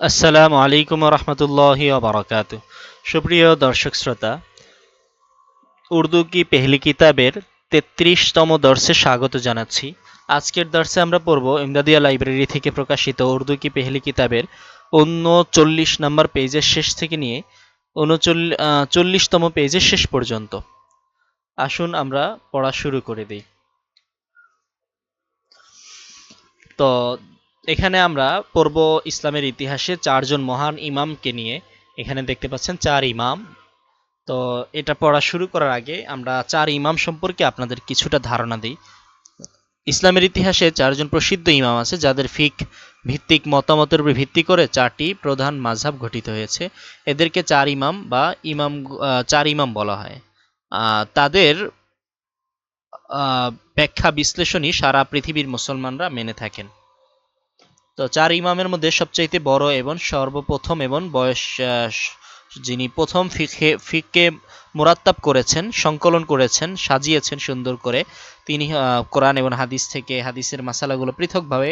আসসালামু আলাইকুম রহমতুল্লাহি বারাকাতু সুপ্রিয় দর্শক শ্রোতা, উর্দু কি পেহলি কিতাবের তেত্রিশতম দর্শে স্বাগত জানাচ্ছি। আজকের দর্শে আমরা পড়ব ইমদাদিয়া লাইব্রেরি থেকে প্রকাশিত উর্দু কি পেহলি কিতাবের উনচল্লিশ নম্বর পেজের শেষ থেকে নিয়ে উনচল্লিশ চল্লিশতম পেজের শেষ পর্যন্ত। আসুন আমরা পড়া শুরু করে দিই। তো এখানে আমরা পড়ব ইসলামের ইতিহাসে চারজন মহান ইমামকে নিয়ে এখানে দেখতে পাচ্ছেন চার ইমাম। তো এটা পড়া শুরু করার আগে আমরা চার ইমাম সম্পর্কে আপনাদের কিছুটা ধারণা দিই। ইসলামের ইতিহাসে চারজন প্রসিদ্ধ ইমাম আছে, যাদের ফিক ভিত্তিক মতামতের উপর ভিত্তি করে চারটি প্রধান মাঝহাব গঠিত হয়েছে। এদেরকে চার ইমাম বা ইমাম চার ইমাম বলা হয়। তাদের ব্যাখ্যা বিশ্লেষণই সারা পৃথিবীর মুসলমানরা মেনে থাকেন। তো চার ইমামের মধ্যে সবচাইতে বড় এবং সর্বপ্রথম এবং বয়স যিনি প্রথম ফিকে ফিককে মুরাত্তাব করেছেন, সংকলন করেছেন, সাজিয়েছেন সুন্দর করে, তিনি কোরআন এবং হাদিস থেকে, হাদিসের মাসালাগুলো পৃথকভাবে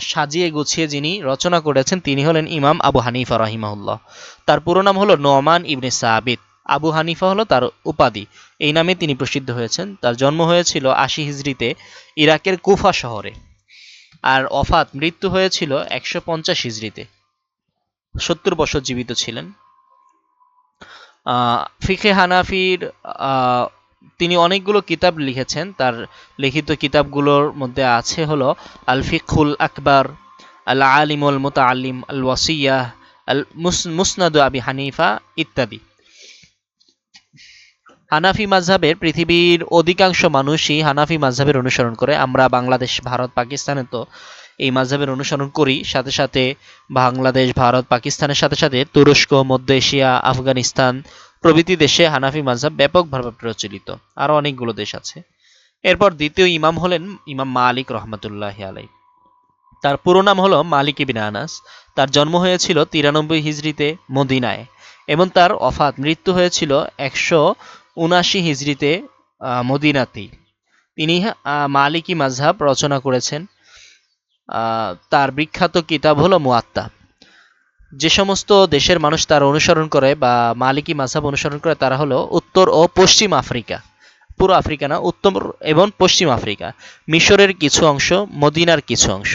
সাজিয়ে গুছিয়ে যিনি রচনা করেছেন, তিনি হলেন ইমাম আবু হানিফা রাহিমাহুল্লাহ। তার পুরো নাম হলো নোমান ইবনে সাবিত। আবু হানিফা হলো তার উপাধি। এই নামে তিনি প্রসিদ্ধ হয়েছেন। তার জন্ম হয়েছিল আশি হিজড়িতে ইরাকের কুফা শহরে। আর অফাত মৃত্যু হয়েছিল একশো পঞ্চাশ হিজড়িতে। সত্তর বছর জীবিত ছিলেন। ফিখে হানাফির তিনি অনেকগুলো কিতাব লিখেছেন। তার লিখিত কিতাবগুলোর মধ্যে আছে হলো আল ফিকুল আকবর আল আলিমুল মুতাআলিম আল ওয়াসিয়াহ আল মুস- মুসনাদু আবি হানিফা ইত্যাদি। হানাফি মাযহাবের পৃথিবীর অধিকাংশ মানুষই হানাফি মাযহাবের অনুসরণ করে। আমরা বাংলাদেশ, ভারত, পাকিস্তানে তো এই মাযহাবের অনুসরণ করি। সাথে সাথে বাংলাদেশ, ভারত, পাকিস্তানের সাথে সাথে তুরস্ক, মধ্য এশিয়া, আফগানিস্তান প্রভৃতি দেশে হানাফি মাযহাব ব্যাপকভাবে প্রচলিত। আরও অনেকগুলো দেশ আছে। এরপর দ্বিতীয় ইমাম হলেন ইমাম মালিক রহমতুল্লাহ আলাই তার পুরো নাম হলো মালিক ইবিন আনাস। তার জন্ম হয়েছিল তিরানব্বই হিজড়িতে মদিনায় এবং তার অফাত মৃত্যু হয়েছিল একশো উনাশি হিজড়িতে মদিনাতেই। তিনি মালিকি মাযহাব রচনা করেছেন। তার বিখ্যাত কিতাব হলো মুয়াত্তা যে সমস্ত দেশের মানুষ তার অনুসরণ করে বা মালিকি মাযহাব অনুসরণ করে, তারা হলো উত্তর ও পশ্চিম আফ্রিকা। পুরো আফ্রিকা না, উত্তর এবং পশ্চিম আফ্রিকা। মিশরের কিছু অংশ, মদিনার কিছু অংশ।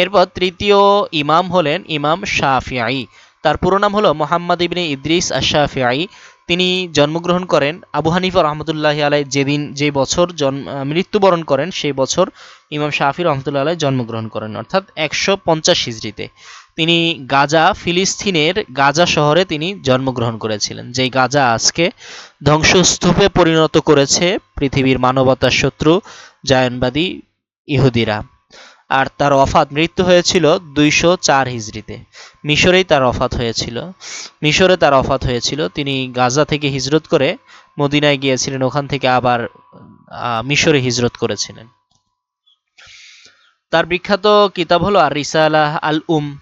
এরপর তৃতীয় ইমাম হলেন ইমাম শাফিআই তার পুরো নাম হলো মোহাম্মদ ইবনে ইদ্রিস আশাফিআই তিনি জন্মগ্রহণ করেন আবু হানিফা রহমতুল্লাহ আলাই যেদিন যে বছর জন্ম মৃত্যুবরণ করেন, সেই বছর ইমাম শাফি রহমতুল্লাহ আলাই জন্মগ্রহণ করেন, অর্থাৎ একশো পঞ্চাশ হিজড়িতে। তিনি গাজা, ফিলিস্তিনের গাজা শহরে তিনি জন্মগ্রহণ করেছিলেন। যেই গাজা আজকে ধ্বংসস্তূপে পরিণত করেছে পৃথিবীর মানবতার শত্রু, জায়নবাদী ইহুদিরা। আর তার অফাত মৃত্যু হয়েছিল দুইশো চার হিজড়িতে। মিশরেই তার অফাত হয়েছিল। মিশরে তার অফাত হয়েছিল। তিনি গাজা থেকে হিজরত করে মদিনায় গিয়েছিলেন। ওখান থেকে আবার মিশরে হিজরত করেছিলেন। তার বিখ্যাত কিতাব হলো আর রিসালাহ আল উম।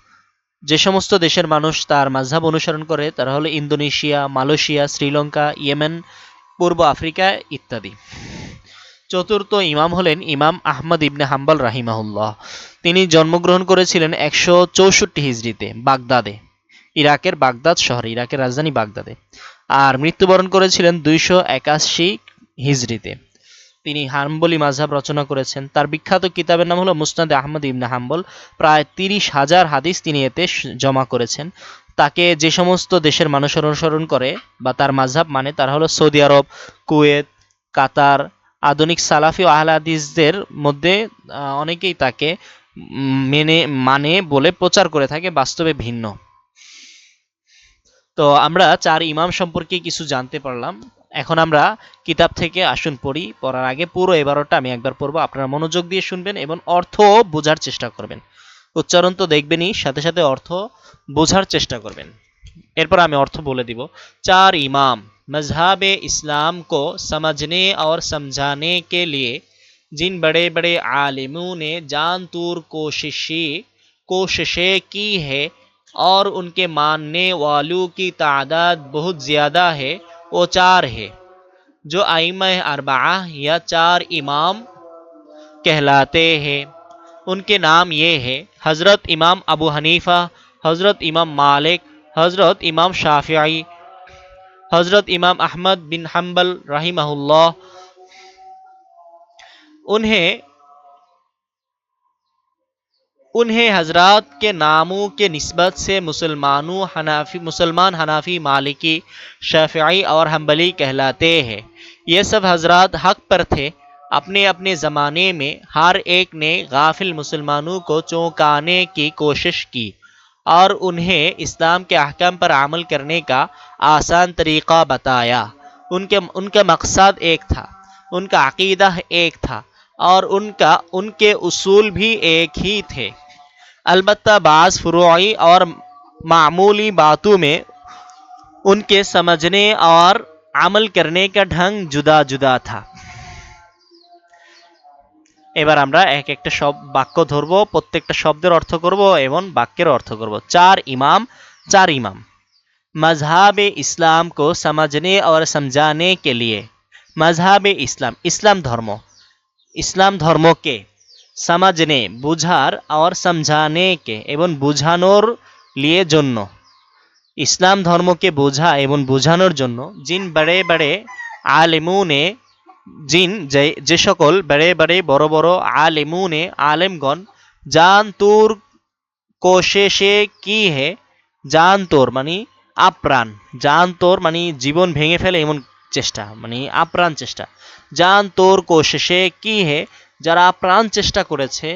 যে সমস্ত দেশের মানুষ তার মাঝহাব অনুসরণ করে, তারা হলো ইন্দোনেশিয়া, মালয়েশিয়া, শ্রীলঙ্কা, ইয়েমেন, পূর্ব আফ্রিকা ইত্যাদি। চতুর্থ ইমাম হলেন ইমাম আহমদ ইবনে হাম্বল রাহিমাহুল্লাহ। তিনি জন্মগ্রহণ করেছিলেন একশো চৌষট্টি হিজড়িতে, বাগদাদে। ইরাকের বাগদাদ শহরে, ইরাকের রাজধানী বাগদাদে। আর মৃত্যুবরণ করেছিলেন দুইশো একাশি হিজড়িতে। তিনি হাম্বলি মাঝহাব রচনা করেছেন। তার বিখ্যাত কিতাবের নাম হলো মুসনাদ আহমদ ইবনে হাম্বল। প্রায় তিরিশ হাজার হাদিস তিনি এতে জমা করেছেন। তাকে যে সমস্ত দেশের মানুষ অনুসরণ করে বা তার মাঝহাব মানে তারা হলো সৌদি আরব, কুয়েত, কাতার আধুনিক সালাফি ও আহলে হাদিসদের মধ্যে অনেকেই তাকে মেনে মানে বলে প্রচার করে থাকে, বাস্তবে ভিন্ন। তো আমরা চার ইমাম সম্পর্কে কিছু জানতে পারলাম। এখন আমরা কিতাব থেকে আসুন পড়ি, পড়ার আগে পুরো এবারটা আমি একবার পড়ব। আপনারা মনোযোগ দিয়ে শুনবেন এবং অর্থ বোঝার চেষ্টা করবেন। উচ্চারণ তো দেখবেনই, সাথে সাথে অর্থ বোঝার চেষ্টা করবেন। এরপর আমি অর্থ بولے دیو چار امام مذہب اسلام کو سمجھنے اور سمجھانے کے لیے، جن بڑے بڑے عالموں نے جان طور کوششی کوششیں کی ہے اور ان کے ماننے والوں کی تعداد بہت زیادہ ہے، وہ چار ہے جو آئیمہ اربعہ یا چار امام کہلاتے ہیں۔ ان کے نام یہ ہے حضرت امام ابو حنیفہ، حضرت امام مالک حضرت امام شافعی، حضرت امام احمد بن حنبل رحمہ اللہ انہیں انہیں حضرات کے ناموں کے نسبت سے مسلمانوں حنافی، مسلمان حنافی مالکی، شافعی اور حنبلی کہلاتے ہیں۔ یہ سب حضرات حق پر تھے۔ اپنے اپنے زمانے میں ہر ایک نے غافل مسلمانوں کو چونکانے کی کوشش کی۔ اور انہیں اسلام کے احکام پر عمل کرنے کا آسان طریقہ بتایا۔ ان کے، ان کا مقصد ایک تھا، ان کا عقیدہ ایک تھا، اور ان کا، ان کے اصول بھی ایک ہی تھے۔ البتہ بعض فروعی اور معمولی باتوں میں ان کے سمجھنے اور عمل کرنے کا ڈھنگ جدا جدا تھا۔ এবার আমরা এক একটা সব বাক্য ধরব, প্রত্যেকটা শব্দের অর্থ করব এবং বাক্যের অর্থ করব। চার ইমাম চার ইমাম। मजहब ইসলাম কো সমাজনে আর সমজানে কে লিয়ে। मजहब ইসলাম ইসলাম ধর্ম। ইসলাম ধর্মকে সমাজনে, বুঝার আর সমঝানেকে এবং বুঝানোর লিয়ে জন্য। ইসলাম ধর্মকে বোঝা এবং বোঝানোর জন্য জিন বড়ে বড়ে আলেমুনে জিন যে যে সকল বেড়ে বেড়ে বড় বড় আলেমুনে, আলেমগণ, জান তোর কোশেষে কি হে? জান তোর মানে আপ্রাণ। জান তোর মানে জীবন ভেঙে ফেলে এমন চেষ্টা মানে আপ্রাণ চেষ্টা। জান তোর কোশেষে কি হে? যারা আপ্রাণ চেষ্টা করেছে,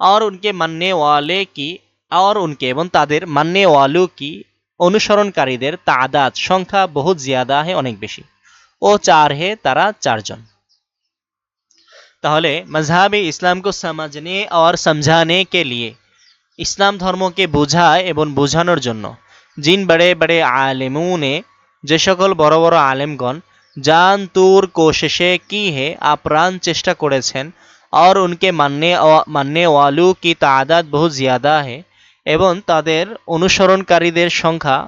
আর উনকে মাননে ওয়ালে কি? আর উনকে এবং তাদের মাননে ওয়ালু কি? অনুসরণকারীদের তাদাত সংখ্যা বহু জিয়াদা হে অনেক বেশি। ও চার হে তারা চারজন। তাহলে মজাহাবি ইসলামকে সমাজনে আর সমঝানে কে লিয়ে, ইসলাম ধর্মকে বোঝা এবং বোঝানোর জন্য জিন বড়ে বড়ে আলেমুনে, যে সকল বড় বড় আলেমগণ জান তুর কোশিশে কি হে আপ্রাণ চেষ্টা করেছেন, আর উনকে মাননে মাননে ওয়ালু কি তাদাদ বহু জিয়াদা হে, এবং তাদের অনুসরণকারীদের সংখ্যা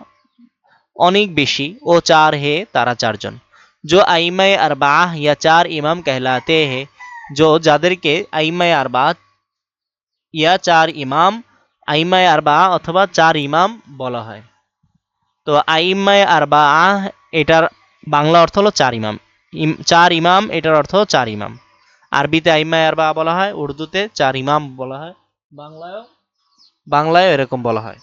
অনেক বেশি ও চার হে তারা চারজন। जो आइमाय अरबाह या चार इमाम कहलाते हैं जो যাদেরকে আইমায় আরবাত ইয়া চার ইমাম আইমায় আরবা অথবা চার ইমাম বলা হয় তো আইমায় আরবা এটার বাংলা অর্থ হলো চার ইমাম ইম- চার ইমাম এটার অর্থ চার ইমাম আরবিতে আইমায় আরবা বলা হয় উর্দুতে চার ইমাম বলা হয় বাংলায়ও বাংলায়ও এরকম বলা হয়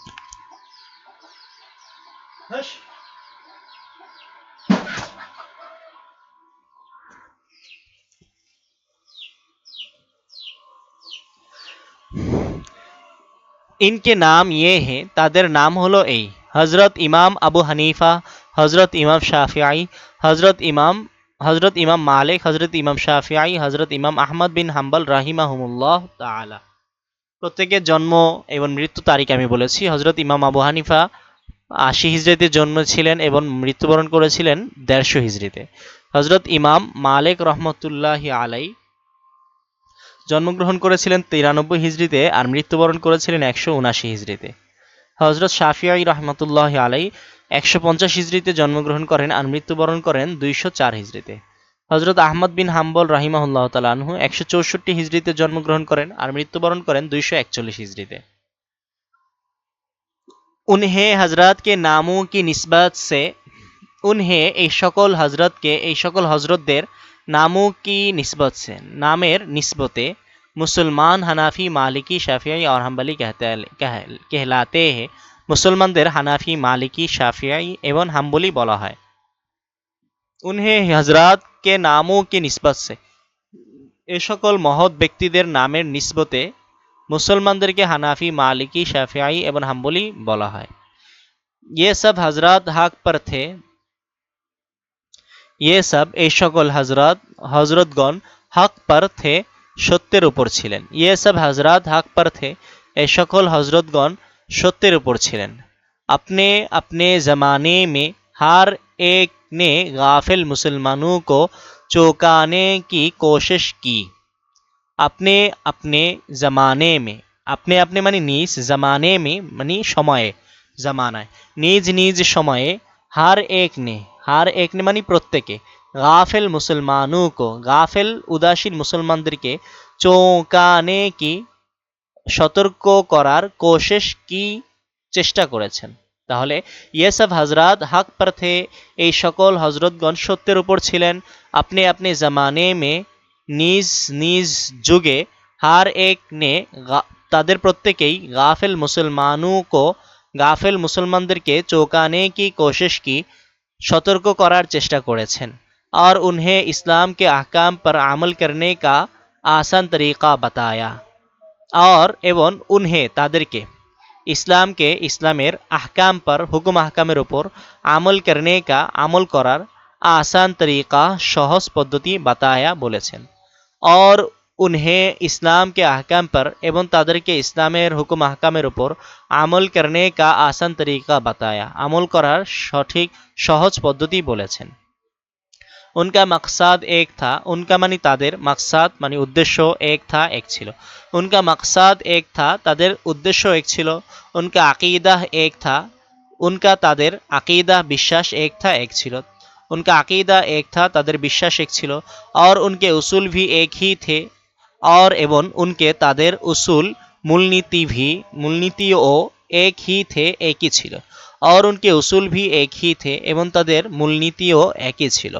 ইনকে নাম ইয়ে হে তাদের নাম হলো এই হজরত ইমাম আবু হানিফা হজরত ইমাম শাফিআই হজরত ইমাম হজরত ইমাম মালিক হজরত ইমাম শাফিআই হজরত ইমাম আহমদ বিন হাম্বল রাহিমাহুমুল্লাহ তাআলা প্রত্যেকের জন্ম এবং মৃত্যু তারিখ আমি বলেছি। হজরত ইমাম আবু হানিফা আশি হিজড়িতে জন্মেছিলেন এবং মৃত্যুবরণ করেছিলেন দেড়শো হিজড়িতে। হজরত ইমাম মালিক রহমতুল্লাহ আলাই জন্মগ্রহণ করেছিলেন তিরানব্বই হিজড়িতে আর মৃত্যুবরণ করেছিলেন একশো উনাশি হিজড়িতে। হজরত শাফিয়াই রহমতুল্লাহ আলাই একশো পঞ্চাশ হিজড়িতে জন্মগ্রহণ করেন আর মৃত্যুবরণ করেন দুইশো চার হিজড়িতে। হজরত আহমদ বিন হাম্বল রাহিমাহুল্লাহ তালাহু একশো চৌষট্টি হিজড়িতে জন্মগ্রহণ করেন আর মৃত্যুবরণ করেন দুইশো একচল্লিশ হিজড়িতে। উনহে হজরতকে নামও কি নিসবত সে, উনহে এই সকল হজরতকে এই সকল হজরতদের ناموں کی نسبت سے نامیر نسبتیں مسلمان حنافی مالکی شافعی اور حنبلی کہلاتے ہیں মুসলমানদের হানাফি، মালিকি شافعی ایون হাম্বলি বলা হয়। انہیں حضرات کے ناموں کی نسبت سے এ সকল মহৎ ব্যক্তিদের مسلمان در کے حنافی مالکی شافعی এবং হাম্বলি بولا ہے یہ سب حضرات حق پر تھے ये सब এই সকল হজরত হজরতগণ হক पर थे সত্যের উপর ছিলেন ये सब हजरत हक पर थे এই সকল হজরতগণ সত্যের উপর ছিলেন अपने अपने ज़माने में हर एक ने गाफिल मुसलमानों को चौंकाने की कोशिश की अपने अपने ज़माने में अपने अपने मानी নিজ ज़माने में मानी সময়ে জামানায় নিজ নিজ সময়ে হার এক নে হার এক মানে প্রত্যেকে। গাফেল মুসলমানু কো, গাফেল উদাসীন মুসলমানদেরকে চৌকানে কি সতর্ক করার কোশেশ কি চেষ্টা করেছেন? তাহলে ইয়েসাফ হজরাত, হাক পার্থে এই সকল হজরতগণ সত্যের উপর ছিলেন। আপনি আপনি জামানে মে নিজ নিজ যুগে হার এক নে তাদের প্রত্যেকেই গাফেল মুসলমানু কো, গাফেল মুসলমানদেরকে চৌকানে কি কোশেশ কি সতর্ক করার চেষ্টা করেছেন और उन्हें इस्लाम के अहकाम पर अमल करने का आसान तरीक़ा बताया और এবং উনহে তাদেরকে ইসলামকে ইসলামের আহকাম পর হুকুম আহকামের উপর আমল করনে কা আমল করার আসান তরিকা সহজ পদ্ধতি বাতায়া বলেছেন और उन्हें ইসলাম কে আহকাম পর এবং তাদেরকে ইসলামের হুকুম আহকামের উপর আমল করনে কা আসান তরিকা বাতায়া আমল করার সঠিক সহজ পদ্ধতি বলেছেন उनका मकसद एक था उनका मानी তাদের মাকসাদ মানে উদ্দেশ্য এক থা এক ছিল उनका मकसद एक था তাদের উদ্দেশ্য এক ছিল उनका अकीदा एक था उनका তাদের আকিদা বিশ্বাস এক থা এক ছিল उनका अकीदा एक था তাদের বিশ্বাস এক ছিল और उनके उसूल भी एक ही थे और এবং उनके তাদের उसूल মূলনীতি ভি মূলনীতিও এক হি থে একই ছিল और उनके उसूल भी एक ही थे এবং তাদের মূলনীতিও একই ছিল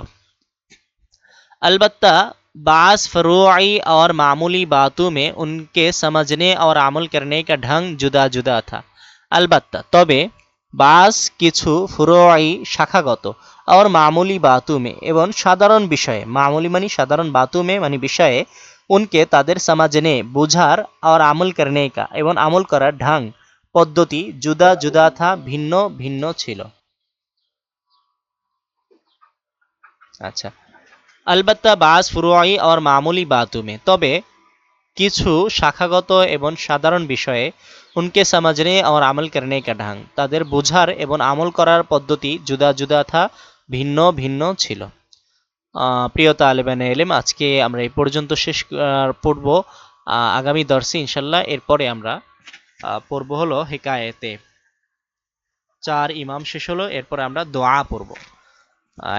अलबत्ता बास फ़रूई और मामूली बातों में उनके समझने और अमल करने का ढंग जुदा जुदा था अलबत्ता তবে বাস কিছু ফুরোয়াই শাখাগত আর মামুলি বাতুমে এবং সাধারণ বিষয়ে মামুলি মানে সাধারণ বাতুমে মানে বিষয়ে উনকে তাদের সমাজনে বুঝার আর আমল করনে কা এবং আমল করার ঢং পদ্ধতি জুদা জুদা থা ভিন্ন ভিন্ন ছিল আচ্ছা अलबत्ता बास ফুরুয়াই और মামুলি বাতুমে তবে কিছু শাখাগত এবং সাধারণ বিষয়ে উনকে সমাজনে और আমল করনে কা ঢাং তাদের বোঝার এবং আমল করার পদ্ধতি জুদা জুদা থা ভিন্ন ভিন্ন ছিল আহ, প্রিয় তালেবান এলেম আজকে আমরা এই পর্যন্ত শেষ পড়ব। আগামী দর্শে ইনশাল্লাহ এরপরে আমরা পড়ব হলো হেকায়েতে। চার ইমাম শেষ হলো, এরপরে আমরা দোয়া পড়ব।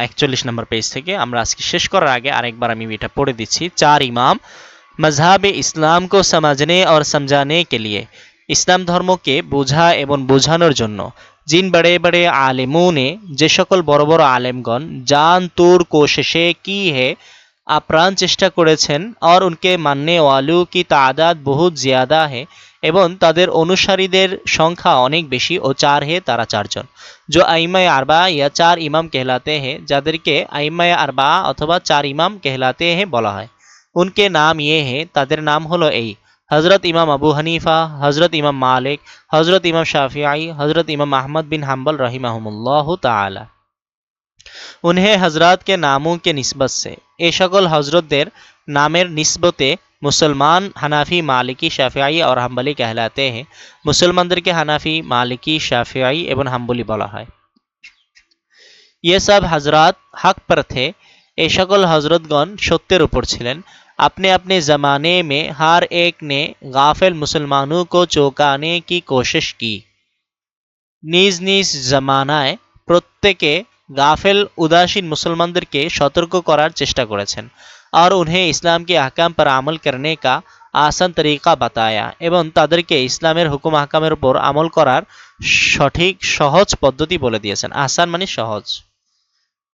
একচল্লিশ নম্বর পেজ থেকে আমরা আজকে শেষ করার আগে আরেকবার আমি এটা পড়ে দিচ্ছি। চার ইমাম মজহাব ইসলাম কো সমাজনে আর সমঝানে কে লিয়ে। ইসলাম ধর্মকে বোঝা এবং বোঝানোর জন্য জিন বড়ে বড়ে আলেমুনে, যে সকল বড় বড় আলেমগণ, জান, তুর কোশেষে কি হে? আপ্রাণ চেষ্টা করেছেন, আর উনকে মাননে ওয়ালু কি তাদাদ বহুত জিয়াদা হে? এবং তাদের অনুসারীদের সংখ্যা অনেক বেশি ও চার হে তারা চারজন। যো আইমায় আরবা ইয়া চার ইমাম কেহলাতে হে, যাদেরকে আইমায় আরবা অথবা চার ইমাম কেহলাতে হে বলা হয়। উনকে নাম ইয়ে হে, তাদের নাম হলো এই হজরত ইমাম আবু হানিফা হজরত ইমাম মালিক হজরত ইমাম শাফিআই হজরত ইমাম আহমদ बिन हम्बल रहीमहुल्लाह ताला उन्हें हजरत के नामों के निस्बत से এ সকল হজরতদের নামের নিসবতে মুসলমান হানাফি মালিকি শাফিআই और হাম্বলি कहलाते हैं মুসলমানদেরকে হানাফি মালিকি শাফিআই এবং হাম্বলি বলা হয় ये सब हजरत हक पर थे এই সকল হজরতগণ সত্যের উপর ছিলেন আপনি আপনি ज़माने মে हर एक ने गाफिल मुसलमानों को চৌকানে কি কোশিশ কী নিজ নিজ জমানায় প্রত্যেকে গাফেল উদাসীন মুসলমানদেরকে সতর্ক করার চেষ্টা করেছেন আর উन्हें ইসলামকে के আহকাম पर আমল करने का আসান তরিকা বাতায়া এবং তাদেরকে ইসলামের হুকুম আহকামের উপর আমল করার সঠিক সহজ পদ্ধতি বলে দিয়েছেন আসান মানে সহজ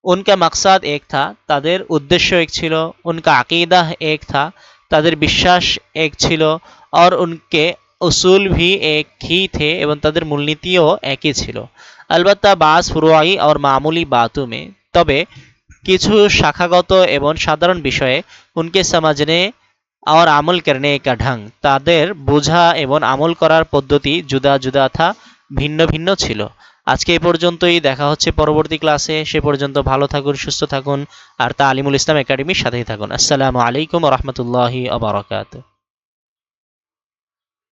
उनका मकसद एक था তাদের উদ্দেশ্য এক ছিল उनका अकीदा एक था তাদের বিশ্বাস এক ছিল और उनके उसूल भी एक ही थे এবং তাদের মূলনীতিও একই ছিল अलबत्ता बास ফুরুয়াই और মামুলি বাতু में তবে কিছু শাখাগত এবং সাধারণ বিষয়ে উনকে সমাজনে और আমল করনে का ढंग তাদের বোঝা এবং আমল করার পদ্ধতি জুদা জুদা থা ভিন্ন ভিন্ন ছিল আজকে এই পর্যন্তই, দেখা হচ্ছে পরবর্তী ক্লাসে, সে পর্যন্ত ভালো থাকুন, সুস্থ থাকুন, আর তা আলিমুল ইসলাম একাডেমির সাথেই থাকুন। আসসালামু আলাইকুম রহমতুল্লাহি আবরকাত